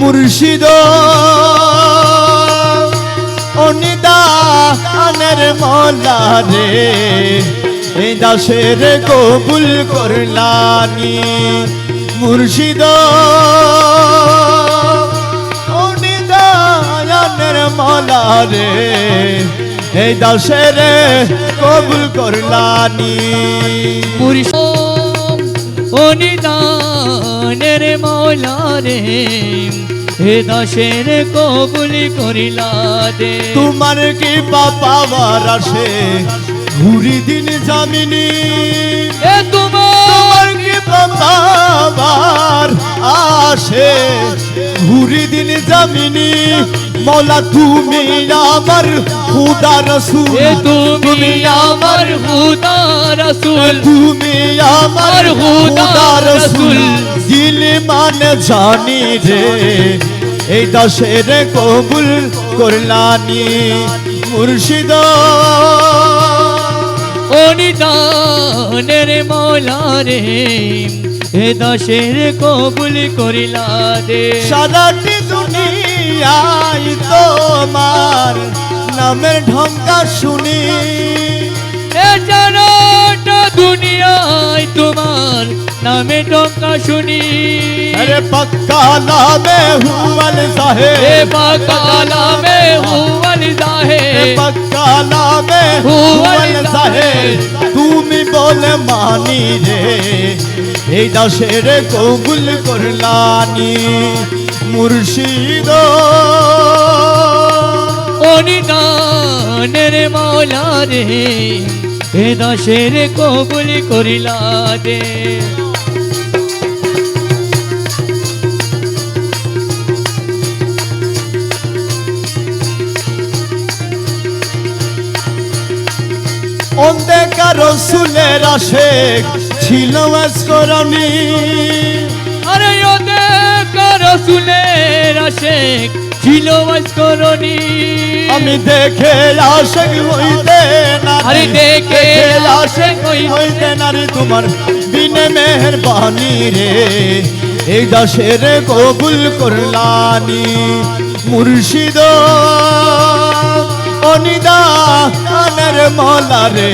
মুর্শিদ। অনিদানের মলা রে এই দাসের কবুল করলানি। মুর্শিদ। অনিদানের মলা রে এই দাসের কবুল করলানি। পুরুষ অনিদানের মৌলা রে হে দাসের কবুল করিলা দে। তোমার কি পাপাবার আসে ঘুরি দিন জামিনী এ তোমার কি পাপাবার আসে ঘুরি দিন জামিনী মৌলা তুমি আমার খুদা রসুল। তুমি আমার হুদা রসুল। তুমি আমার হুদা রসুল। দিল মানে জানি রে এই দশের কবুল করলানি মুর্শিদ। অনিদানের মৌলা রে হে দাসের কবুল করিলা দে। সারাটি দুনিয়ায় তোমার নামের ঢঙ্কা শুনি। নামে টঙ্কা শুনি। আরে পক্কা নামে হুয়াল সাহেব এ বাকালা মে হুয়াল জাহে পক্কা নামে হুয়াল সাহেব তুমি বলে মানি রে এই দাসের কবুল করলানি মুর্শিদ। অনিদানের মৌলা রে হে দাসের কবুল করিলা দে রসুলের আশেক ছিল করণী আরে রসুলের আশেক ছিল করণী আমি দেখে আশেক হইতে। আরে দেখে আশেক হইতে হইতে না রে তোমার বিনে মেহরবানি রে এই দাসের কবুল করলানি। মুর্শিদ অনিদানের মলা রে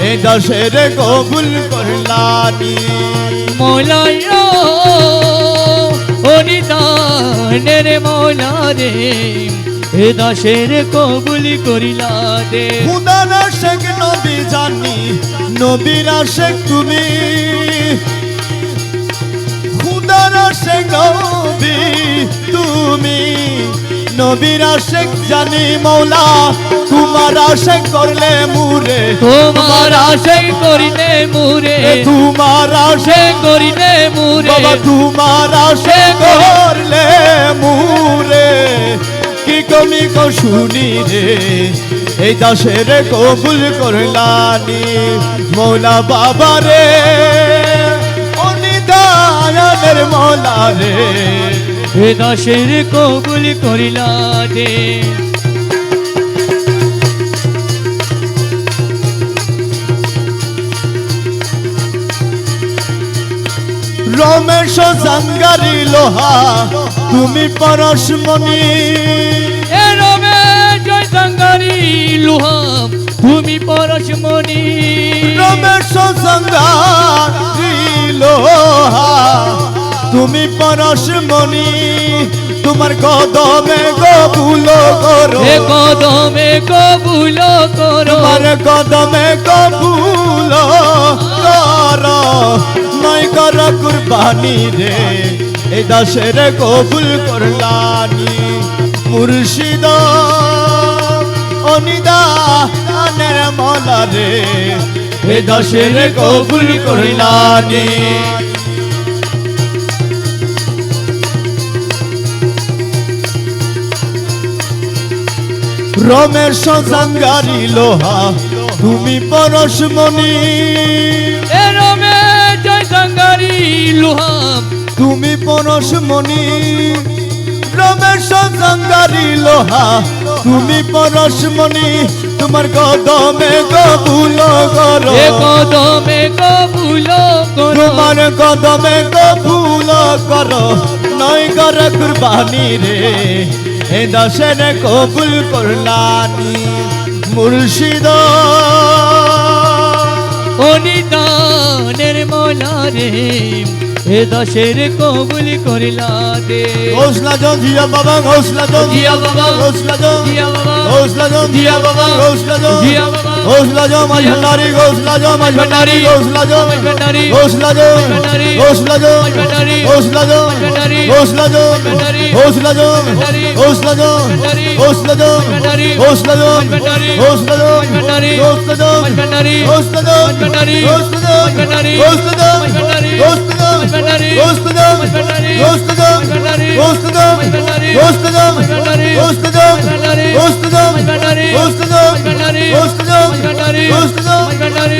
এই দাসের কবুল করলানি মৌলায়া অনিদানের মৌলা রে হে দাসের কবুল করিলা দে খুদার আশেক নবী জানি নবীর আশেক তুমি। খুদার আশেক নবী নবীর আশেক জানি মৌলা তোমার আশেক করলে মুরে। তোমার আশে করিলে মুরে। তোমার আশেক করিলে মুরে। বাবা তোমার আশেক করলে মুরে। কি কমি কো শুনি রে এই দাসের কবুল করলানি মৌলা বাবা রে। অনিদানের মৌলা রে। হে দাসের কবুল করিলা দে। রমেশ জাঙ্গারি লোহা তুমি পরশমণি। এ রমে জয় সঙ্গারি লুহাম তুমি পরশমণি। রমেশ জাঙ্গারি লোহা তুমি পরশমণি তোমার কদমে কবুল করো। কদমে কবুল করো। তোমার কদমে কবুল করো। নয় কর কুরবানি রে এই দাসের কবুল করলানি। মুর্শিদ অনিদানের মলা রে এই দাসের কবুল করলানি। রমেশ জাঙ্গারি লোহা তুমি পরশমণি এ রমে জয় সঙ্গারি লুহাম তুমি পরশমণি রমেশ জাঙ্গারি লোহা তুমি পরশমণি তোমার কদমে কবুল করো। কদমে কবুল করো। তোমার কদমে কবুল করো। নয় কর কুরবানি রে। এ দশের কবুল করলানি মুর্শিদ। অনিদানের মনারে এ দশের কবুল করিলা দে ঘোষলা জন জিয়া বাবা ঘোষলা জন জিয়া বাবা ঘোষলা জন জিয়া বাবা ঘোষলা জন জিয়া বাবা ঘোষলা জন। জিয়া বাবা। ঘোষলা জন মাঝভান্ডারি ঘোষলা জন মাঝভান্ডারি ঘোষলা জন মাঝভান্ডারি ঘোষলা জন মাঝভান্ডারি ঘোষলা জন মাঝভান্ডারি ঘোষলা জন মাঝভান্ডারি ঘোষলা জন মাঝভান্ডারি ঘোষলা জন মাঝভান্ডারি ঘোষলা জন মাঝভান্ডারি ঘোষলা জন মাঝভান্ডারি ঘোষলা জন মাঝভান্ডারি ঘোষলা জন মাঝভান্ডারি ঘোষলা জন মাঝভান্ডারি ঘোষলা জন মাঝভান্ডারি ঘোষলা জন মাঝভান্ডারি ঘোষলা জন মাঝভান্ডারি my Bhandari,